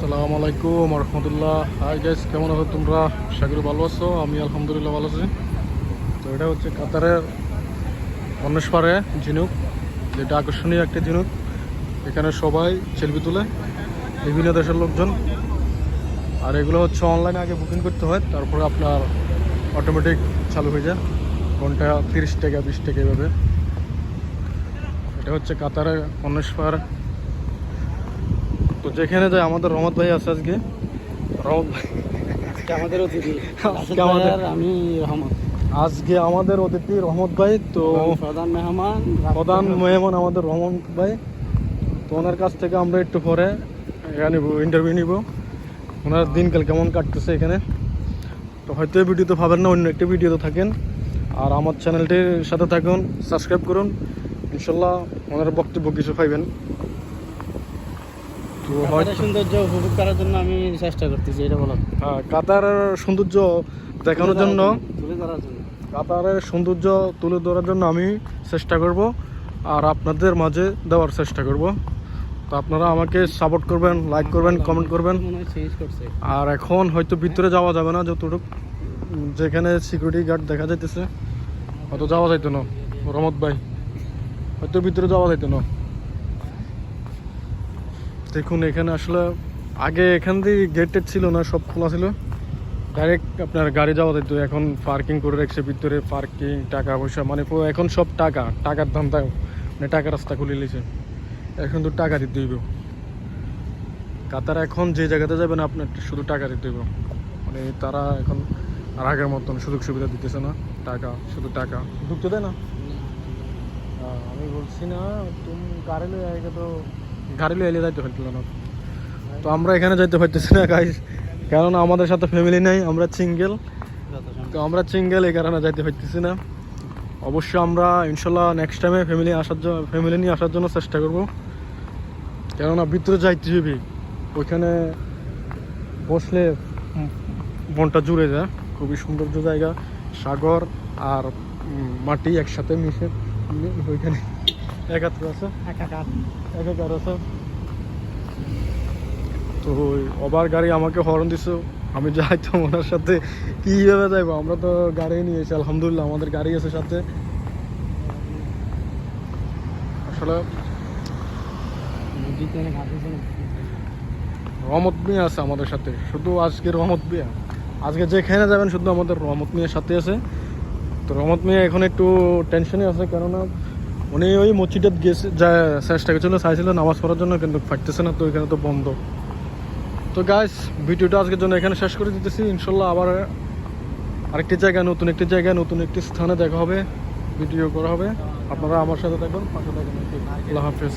আসসালামু আলাইকুম রহমতুল্লাহ। Hi guys কেমন আছো তোমরা? করি ভালো আছো, আমি আলহামদুলিল্লাহ ভালো আছি। তো এটা হচ্ছে কাতারের অন্বেষপাড়ে ঝিনুক, যেটা আকর্ষণীয় একটা ঝিনুক। এখানে সবাই সেলফি তুলে, বিভিন্ন দেশের লোকজন। আর এগুলো হচ্ছে অনলাইনে আগে বুকিং করতে হয়, তারপরে আপনার অটোমেটিক চালু হয়ে যায়। ঘণ্টা তিরিশ টাকা, বিশ টাকা এভাবে। এটা হচ্ছে কাতারের অন্বেষপাড় তো যেখানে যায় আমাদের রহমত ভাই আছে আজকে। রহমত ভাই। আজকে আমাদের অতিথি। আজকে আমাদের- আমি রহমত। আজকে আমাদের অতিথি রহমত ভাই তো প্রধান মেহমান প্রধান মেহমান আমাদের রহমত ভাই। তো ওনার কাছ থেকে আমরা একটু পরে নিব ইন্টারভিউ নিব। ওনার দিনকাল কেমন কাটতেছে এখানে। তো হয়তো এই ভিডিওতে পাবেন না অন্য একটা ভিডিওতে থাকেন। আর আমার চ্যানেলটির সাথে থাকুন সাবস্ক্রাইব করুন। ইনশাল্লাহ ওনার বক্তব্য কিছু পাইবেন। তো হয়তো সৌন্দর্য উপভোগ করার জন্য আমি চেষ্টা করতেছি এটা বলো। হ্যাঁ, কাতারের সৌন্দর্য দেখানোর জন্য তুলে ধরার জন্য। কাতারের সৌন্দর্য তুলে ধরার জন্য আমি চেষ্টা করব আর আপনাদের মাঝে দেওয়ার চেষ্টা করব। তো আপনারা আমাকে সাপোর্ট করবেন লাইক করবেন কমেন্ট করবেন। আর এখন হয়তো ভিতরে যাওয়া যাবে না যতটুকু যেখানে সিকিউরিটি গার্ড দেখা যাইতেছে হয়তো যাওয়া যাইতো না। রহমত ভাই হয়তো ভিতরে যাওয়া যাইতো না। দেখুন, এখানে আসলে আগে এখান দিয়ে গেট টেট ছিল না, সব খোলা ছিল। ডাইরেক্ট আপনার গাড়ি যাওয়া যেত, এখন পার্কিং করে রাখছে, ভিতরে পার্কিং টাকা পয়সা মানে এখন সব টাকা, টাকার তাই মানে টাকা রাস্তা খুলে নিয়েছে। এখন তো টাকা দিতে হইব। কাতার এখন যে জায়গাতে যাবেন, আপনার শুধু টাকা দিতে হইব। মানে তারা এখন আর আগের মতন সুযোগ সুবিধা দিতেছে না, টাকা, শুধু টাকা। ঢুকতে দেয় না? আমি বলছি না, তুমি গাড়ি আগে তো গাড়ি লয়ে এলে যাইতে পারছিল না তো আমরা এখানে যাইতে পারতেছি না গাইস কারণ আমাদের সাথে ফ্যামিলি নেই, আমরা সিঙ্গেল তো আমরা সিঙ্গেল এই কারণে যাইতে পারতেছি না। অবশ্যই আমরা, ইনশাল্লাহ নেক্সট টাইমে ফ্যামিলি আসার জন্য ফ্যামিলি নিয়ে আসার জন্য চেষ্টা করব। কেননা ভিতরে যাইতে হবে ওইখানে বসলে মনটা জুড়ে যায়। খুবই সৌন্দর্য জায়গা, সাগর আর মাটি একসাথে মিশে ওইখানে একাত্র আছে? একাকার আছে? তো ওভার গাড়ি আমাকে হরন দিছো। আমি যাইতাম ওনার সাথে। কীভাবে যাইবো? আমরা তো গাড়ি নিয়েছি আলহামদুলিল্লাহ আমাদের গাড়ি আছে সাথে। আসলে। রহমত মিয়া আছে আমাদের সাথে। শুধু আজকে রহমত মিয়া। আজকে যেখানে যাবেন শুধু আমাদের রহমত মিয়ার সাথে আছে। তো রহমত মিয়া এখন একটু টেনশনে আছে কেননা উনি ওই মসজিদে গেছে, যা চেষ্টা করছিল চাইছিল নামাজ পড়ার জন্য, কিন্তু পারতেছে না তো এখানে তো বন্ধ। তো গাইস ভিডিওটা আজকের জন্য এখানে শেষ করে দিতেছি। ইনশাল্লাহ আবার আরেকটি জায়গায়, নতুন একটি জায়গায়, নতুন একটি স্থানে দেখা হবে, ভিডিও করা হবে। আপনারা আমার সাথে থাকবেন, পাশে থাকবেন। আল্লাহ হাফেজ।